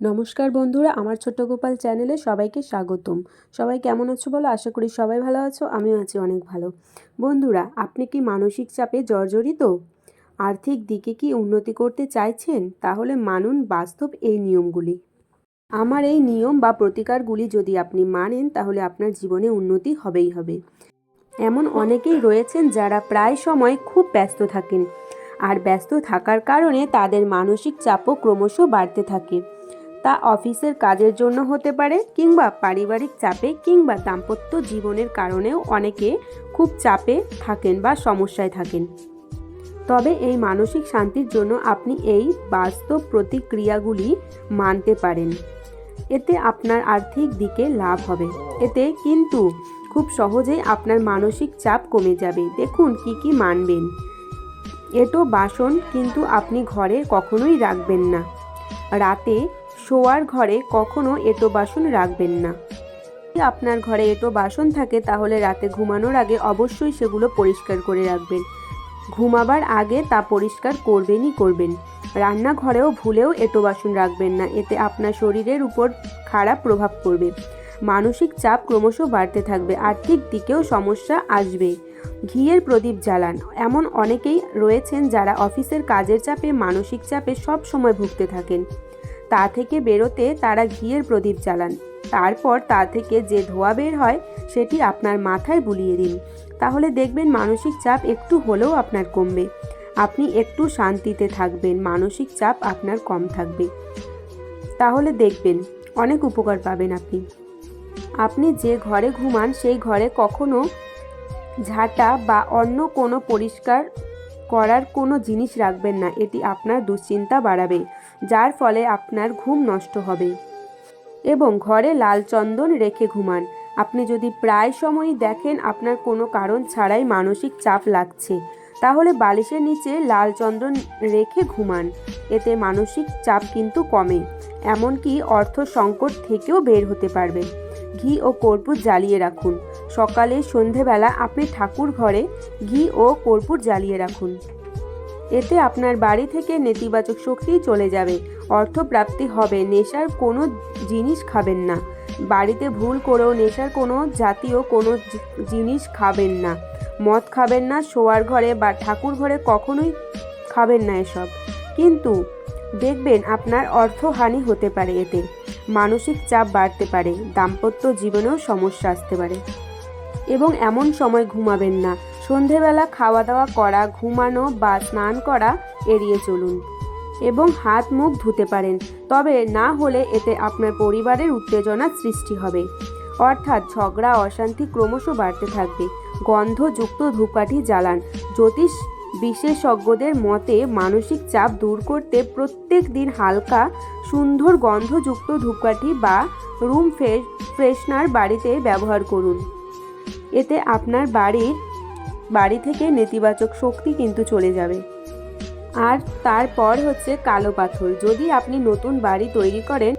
নমস্কার বন্ধুরা, আমার ছোট্ট গোপাল চ্যানেলে সবাইকে স্বাগতম। সবাই কেমন আছো বলো? আশা করি সবাই ভালো আছো, আমিও আছি অনেক ভালো। বন্ধুরা, আপনি কি মানসিক চাপে জর্জরিত? আর্থিক দিকে কি উন্নতি করতে চাইছেন? তাহলে মানুন বাস্তব এই নিয়মগুলি। আমার এই নিয়ম বা প্রতিকারগুলি যদি আপনি মানেন, তাহলে আপনার জীবনে উন্নতি হবেই হবে। এমন অনেকেই রয়েছেন যারা প্রায় সময় খুব ব্যস্ত থাকেন। আর ব্যস্ত থাকার কারণে তাদের মানসিক চাপও ক্রমশ বাড়তে থাকে। তা অফিসের কাজের জন্য হতে পারে কিংবা পারিবারিক চাপে কিংবা দাম্পত্য জীবনের কারণেও অনেকে খুব চাপে থাকেন বা সমস্যায় থাকেন। তবে এই মানসিক শান্তির জন্য আপনি এই বাস্তব প্রতিক্রিয়াগুলি মানতে পারেন। এতে আপনার আর্থিক দিকে লাভ হবে। এতে কিন্তু খুব সহজেই আপনার মানসিক চাপ কমে যাবে। দেখুন কি কি মানবেন। এটো বাসন কিন্তু আপনি ঘরে কখনোই রাখবেন না। রাতে শোয়ার ঘরে কখনো এটো বাসন রাখবেন না। যদি আপনার ঘরে এটো বাসন থাকে, তাহলে রাতে ঘুমানোর আগে অবশ্যই সেগুলো পরিষ্কার করে রাখবেন। ঘুমাবার আগে তা পরিষ্কার করবেনই করবেন। রান্নাঘরেও ভুলেও এটো বাসন রাখবেন না, এতে আপনার শরীরের উপর খারাপ প্রভাব পড়বে। মানসিক চাপ ক্রমশ বাড়তে থাকবে, আর্থিক দিকেও সমস্যা আসবে। ঘিয়ের প্রদীপ জ্বালান, এমন অনেকেই রয়েছেন যারা অফিসের কাজের চাপে, মানসিক চাপে সব সময় ভুগতে থাকেন। তা থেকে বেরোতে তারা ঘিয়ের প্রদীপ জ্বালান। তারপর তা থেকে যে ধোয়া বের হয়, সেটি আপনার মাথায় বুলিয়ে দিন। তাহলে দেখবেন মানসিক চাপ একটু হলেও আপনার কমবে। আপনি একটু শান্তিতে থাকবেন, মানসিক চাপ আপনার কম থাকবে। তাহলে দেখবেন, অনেক উপকার পাবেন আপনি। আপনি যে ঘরে ঘুমান, সেই ঘরে কখনো ঝাঁটা বা অন্য কোনো পরিষ্কার করার কোনো জিনিস রাখবেন না, এটি আপনার দুশ্চিন্তা বাড়াবে, যার ফলে আপনার ঘুম নষ্ট হবে। এবং ঘরে লাল চন্দন রেখে ঘুমান। আপনি যদি প্রায় সময়ই দেখেন আপনার কোনো কারণ ছাড়াই মানসিক চাপ লাগছে, তাহলে বালিশের নিচে লাল চন্দন রেখে ঘুমান। এতে মানসিক চাপ কিন্তু কমে, এমনকি অর্থ সংকট থেকেও বের হতে পারবে। ঘি ও কর্পূর জ্বালিয়ে রাখুন। সকালে সন্ধেবেলা আপনি ঠাকুর ঘরে ঘি ও কর্পূর জ্বালিয়ে রাখুন। এতে আপনার বাড়ি থেকে নেতিবাচক শক্তি চলে যাবে। অর্থপ্রাপ্তি হবে। নেশার কোনো জিনিস খাবেন না। বাড়িতে ভুল করেও নেশার কোনো জাতীয় কোনো জিনিস খাবেন না। মদ খাবেন না, শোয়ার ঘরে বা ঠাকুর ঘরে কখনোই খাবেন না এসব। কিন্তু দেখবেন আপনার অর্থহানি হতে পারে এতে। মানসিক চাপ বাড়তে পারে। দাম্পত্য জীবনেও সমস্যা আসতে পারে। এবং এমন সময় ঘুমাবেন না। সন্ধেবেলা খাওয়া দাওয়া করা, ঘুমানো বা স্নান করা এড়িয়ে চলুন এবং হাত মুখ ধুতে পারেন। তবে না হলে এতে আপনার পরিবারের উত্তেজনা সৃষ্টি হবে। অর্থাৎ ঝগড়া, অশান্তি ক্রমশ বাড়তে থাকবে। গন্ধযুক্ত ধূপকাঠি জ্বালান। জ্যোতিষ বিশেষজ্ঞদের মতে, মানসিক চাপ দূর করতে প্রত্যেক দিন হালকা, সুন্দর গন্ধযুক্ত ধূপকাঠি বা রুম ফ্রেশনার বাড়িতে ব্যবহার করুন। এতে আপনার বাড়ির, বাড়ি থেকে নেতিবাচক শক্তি কিন্তু চলে যাবে। আর তারপর হচ্ছে কালো পাথর। যদি আপনি নতুন বাড়ি তৈরি করেন,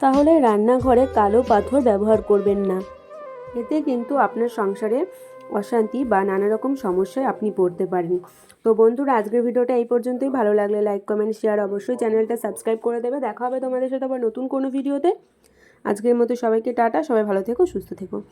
তাহলে রান্নাঘরে কালো পাথর ব্যবহার করবেন না। এতে কিন্তু আপনার সংসারে অশান্তি বা নানা রকম সমস্যায় আপনি পড়তে পারেন। তো বন্ধুরা, আজকের ভিডিওটা এই পর্যন্তই। ভালো লাগলে লাইক কমেন্ট শেয়ার অবশ্যই চ্যানেলটা সাবস্ক্রাইব করে দেবে। দেখা হবে তোমাদের সাথে আবার নতুন কোনো ভিডিওতে। আজকের মতো সবাইকে টাটা। সবাই ভালো থেকো, সুস্থ থেকো।